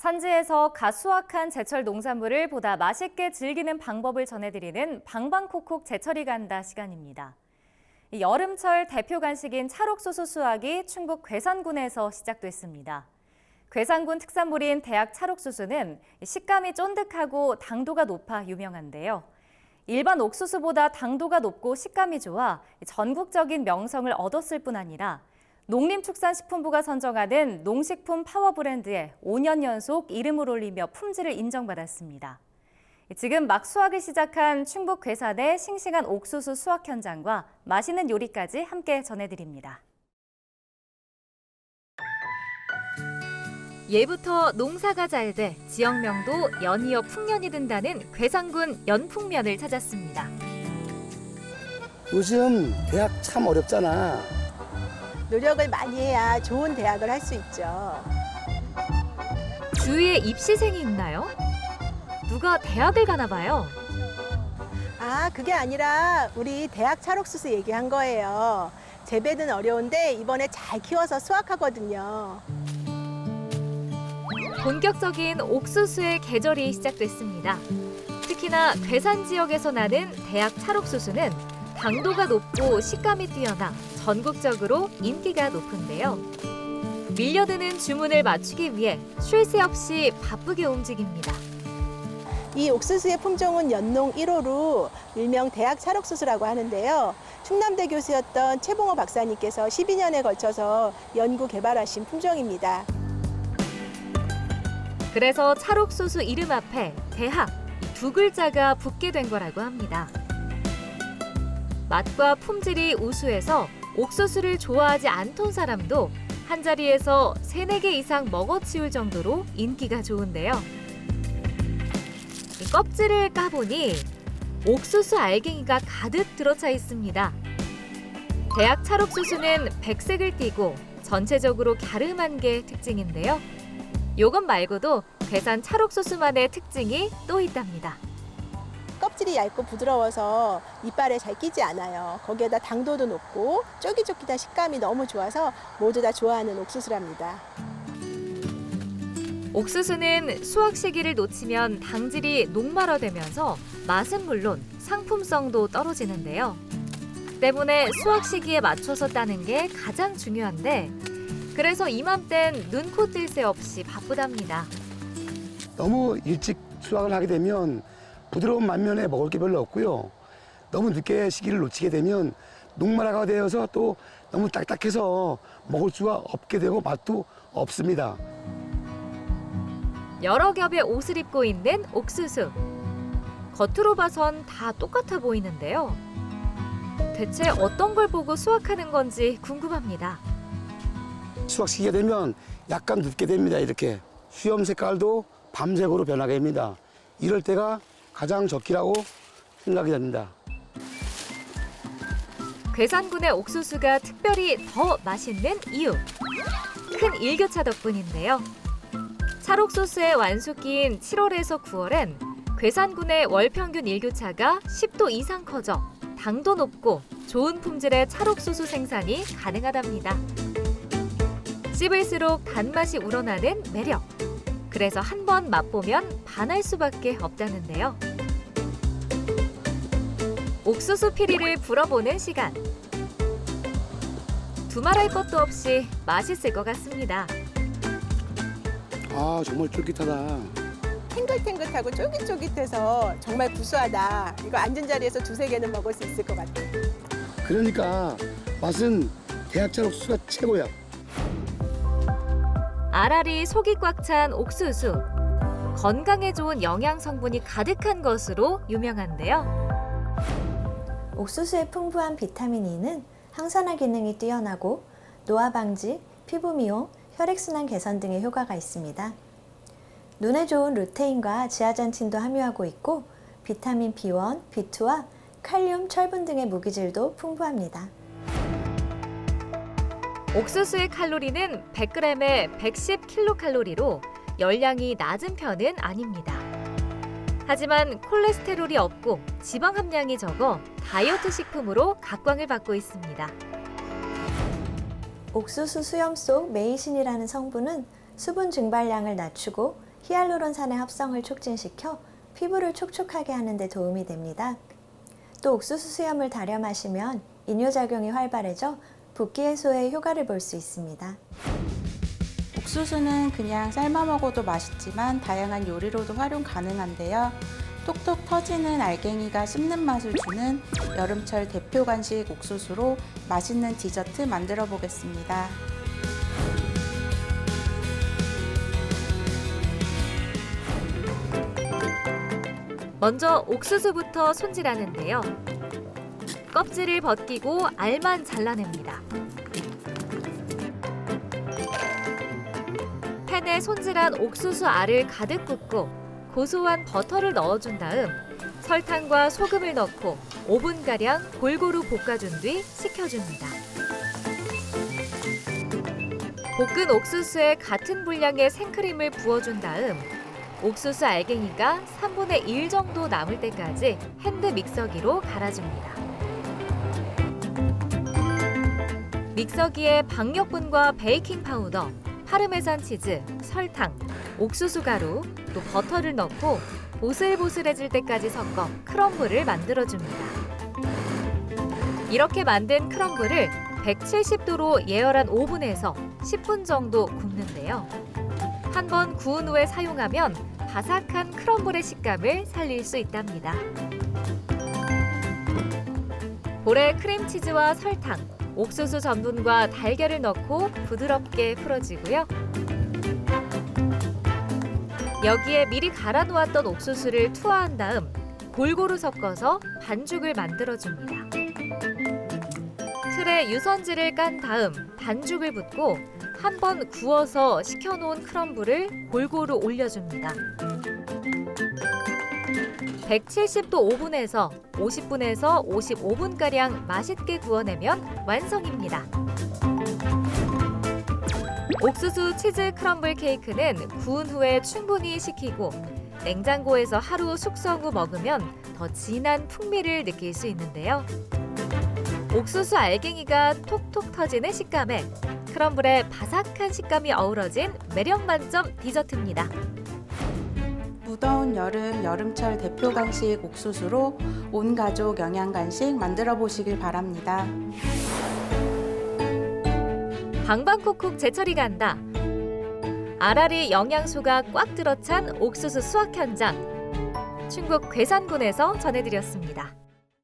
산지에서 갓 수확한 제철 농산물을 보다 맛있게 즐기는 방법을 전해드리는 방방콕콕 제철이 간다 시간입니다. 이 여름철 대표 간식인 찰옥수수 수확이 충북 괴산군에서 시작됐습니다. 괴산군 특산물인 대학 찰옥수수는 식감이 쫀득하고 당도가 높아 유명한데요. 일반 옥수수보다 당도가 높고 식감이 좋아 전국적인 명성을 얻었을 뿐 아니라 농림축산식품부가 선정하는 농식품 파워 브랜드에 5년 연속 이름을 올리며 품질을 인정받았습니다. 지금 막 수확을 시작한 충북 괴산의 싱싱한 옥수수 수확 현장과 맛있는 요리까지 함께 전해드립니다. 예부터 농사가 잘 돼 지역명도 연이어 풍년이 든다는 괴산군 연풍면을 찾았습니다. 요즘 대학 참 어렵잖아. 노력을 많이 해야 좋은 대학을 할 수 있죠. 주위에 입시생이 있나요? 누가 대학을 가나 봐요. 아, 그게 아니라 우리 대학 찰옥수수 얘기한 거예요. 재배는 어려운데 이번에 잘 키워서 수확하거든요. 본격적인 옥수수의 계절이 시작됐습니다. 특히나 괴산 지역에서 나는 대학 찰옥수수는 당도가 높고 식감이 뛰어나 전국적으로 인기가 높은데요. 밀려드는 주문을 맞추기 위해 쉴 새 없이 바쁘게 움직입니다. 이 옥수수의 품종은 연농 1호로 일명 대학 찰옥수수라고 하는데요. 충남대 교수였던 최봉호 박사님께서 12년에 걸쳐서 연구 개발하신 품종입니다. 그래서 찰옥수수 이름 앞에 대학 두 글자가 붙게 된 거라고 합니다. 맛과 품질이 우수해서 옥수수를 좋아하지 않던 사람도 한 자리에서 세네 개 이상 먹어치울 정도로 인기가 좋은데요. 이 껍질을 까보니 옥수수 알갱이가 가득 들어차 있습니다. 대학 찰옥수수는 백색을 띠고 전체적으로 갸름한 게 특징인데요. 요것 말고도 괴산 찰옥수수만의 특징이 또 있답니다. 껍질이 얇고 부드러워서 이빨에 잘 끼지 않아요. 거기에다 당도도 높고 쫄깃쫄깃한 식감이 너무 좋아서 모두 다 좋아하는 옥수수랍니다. 옥수수는 수확 시기를 놓치면 당질이 녹말아되면서 맛은 물론 상품성도 떨어지는데요. 때문에 수확 시기에 맞춰서 따는 게 가장 중요한데 그래서 이맘땐 눈코 뜰 새 없이 바쁘답니다. 너무 일찍 수확을 하게 되면 부드러운 맛면에 먹을 게 별로 없고요. 너무 늦게 시기를 놓치게 되면 녹말화가 되어서 또 너무 딱딱해서 먹을 수가 없게 되고 맛도 없습니다. 여러 겹의 옷을 입고 있는 옥수수. 겉으로 봐선 다 똑같아 보이는데요. 대체 어떤 걸 보고 수확하는 건지 궁금합니다. 수확 시기가 되면 약간 눕게 됩니다. 이렇게 수염 색깔도 밤색으로 변하게 됩니다. 이럴 때가 가장 적기라고 생각이 됩니다. 괴산군의 옥수수가 특별히 더 맛있는 이유. 큰 일교차 덕분인데요. 찰옥수수의 완숙기인 7월에서 9월엔 괴산군의 월 평균 일교차가 10도 이상 커져 당도 높고 좋은 품질의 찰옥수수 생산이 가능하답니다. 씹을수록 단맛이 우러나는 매력. 그래서 한 번 맛보면 반할 수밖에 없다는데요. 옥수수 피리를 불어보는 시간. 두말할 것도 없이 맛있을 것 같습니다. 아 정말 쫄깃하다. 탱글탱글하고 쫄깃쫄깃해서 정말 구수하다. 이거 앉은 자리에서 두세 개는 먹을 수 있을 것 같아요. 그러니까 맛은 대학철 옥수수가 최고야. 알알이 속이 꽉 찬 옥수수. 건강에 좋은 영양 성분이 가득한 것으로 유명한데요. 옥수수의 풍부한 비타민 E는 항산화 기능이 뛰어나고 노화 방지, 피부 미용, 혈액순환 개선 등의 효과가 있습니다. 눈에 좋은 루테인과 지아잔틴도 함유하고 있고 비타민 B1, B2와 칼륨, 철분 등의 무기질도 풍부합니다. 옥수수의 칼로리는 100g에 110kcal로 열량이 낮은 편은 아닙니다. 하지만 콜레스테롤이 없고 지방 함량이 적어 다이어트 식품으로 각광을 받고 있습니다. 옥수수 수염 속 메이신이라는 성분은 수분 증발량을 낮추고 히알루론산의 합성을 촉진시켜 피부를 촉촉하게 하는 데 도움이 됩니다. 또 옥수수 수염을 달여 마시면 이뇨작용이 활발해져 붓기 해소에 효과를 볼 수 있습니다. 옥수수는 그냥 삶아 먹어도 맛있지만 다양한 요리로도 활용 가능한데요. 톡톡 터지는 알갱이가 씹는 맛을 주는 여름철 대표 간식 옥수수로 맛있는 디저트 만들어 보겠습니다. 먼저 옥수수부터 손질하는데요. 껍질을 벗기고 알만 잘라냅니다. 팬에 손질한 옥수수 알을 가득 붓고 고소한 버터를 넣어준 다음 설탕과 소금을 넣고 5분가량 골고루 볶아준 뒤 식혀줍니다. 볶은 옥수수에 같은 분량의 생크림을 부어준 다음 옥수수 알갱이가 3분의 1 정도 남을 때까지 핸드 믹서기로 갈아줍니다. 믹서기에 박력분과 베이킹 파우더, 파르메산 치즈, 설탕, 옥수수 가루, 또 버터를 넣고 보슬보슬해질 때까지 섞어 크럼블을 만들어줍니다. 이렇게 만든 크럼블을 170도로 예열한 오븐에서 10분 정도 굽는데요. 한번 구운 후에 사용하면 바삭한 크럼블의 식감을 살릴 수 있답니다. 볼에 크림치즈와 설탕, 옥수수 전분과 달걀을 넣고 부드럽게 풀어지고요. 여기에 미리 갈아 놓았던 옥수수를 투하한 다음 골고루 섞어서 반죽을 만들어 줍니다. 틀에 유선지를 깐 다음 반죽을 붓고 한번 구워서 식혀놓은 크럼블을 골고루 올려줍니다. 170도 오븐에서 50분에서 55분가량 맛있게 구워내면 완성입니다. 옥수수 치즈 크럼블 케이크는 구운 후에 충분히 식히고 냉장고에서 하루 숙성 후 먹으면 더 진한 풍미를 느낄 수 있는데요. 옥수수 알갱이가 톡톡 터지는 식감에 크럼블의 바삭한 식감이 어우러진 매력 만점 디저트입니다. 무더운 여름 여름철 대표 간식 옥수수로 온 가족 영양 간식 만들어 보시길 바랍니다. 방방콕콕 제철이 간다. 아라리 영양소가 꽉 들어찬 옥수수 수확 현장. 충북 괴산군에서 전해드렸습니다.